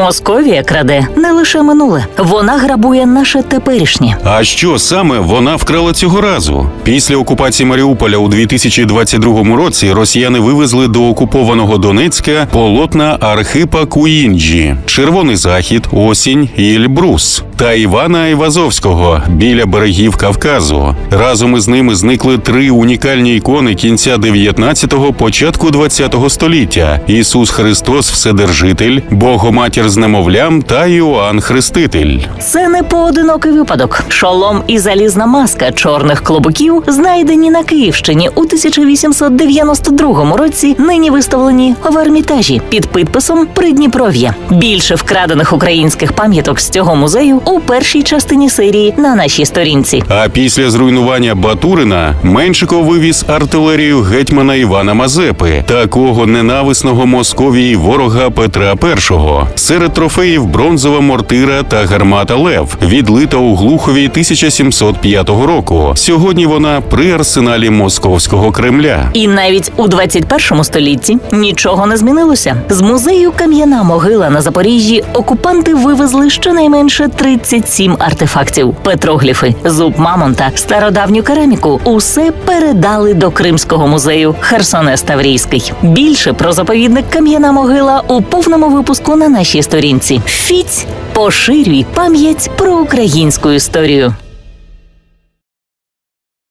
Московія краде не лише минуле, вона грабує наше теперішнє. А що саме вона вкрала цього разу? Після окупації Маріуполя у 2022 році росіяни вивезли до окупованого Донецька полотна Архипа Куінджі, Червоний Захід, Осінь і Ельбрус та Івана Айвазовського біля берегів Кавказу. Разом із ними зникли три унікальні ікони кінця 19-го, початку 20-го століття: Ісус Христос, Вседержитель, Богоматір з немовлям та Іоанн Хреститель. Це не поодинокий випадок. Шолом і залізна маска чорних клобуків, знайдені на Київщині у 1892 році, нині виставлені в Ермітажі під підписом Придніпров'я. Більше вкрадених українських пам'яток з цього музею у першій частині серії на нашій сторінці. А після зруйнування Батурина Меншиков вивіз артилерію гетьмана Івана Мазепи, такого ненависного Московії ворога Петра І. Серед трофеїв бронзова мортира та гармата Лев, відлита у Глухові 1705 року. Сьогодні вона при арсеналі московського Кремля. І навіть у 21 столітті нічого не змінилося. З музею Кам'яна могила на Запоріжжі окупанти вивезли щонайменше 37 артефактів: петрогліфи, зуб мамонта, стародавню кераміку. Усе передали до Кримського музею Херсонес Таврійський. Більше про заповідник Кам'яна могила у повному випуску на нашій сторінці. Фіць поширюй пам'ять про українську історію.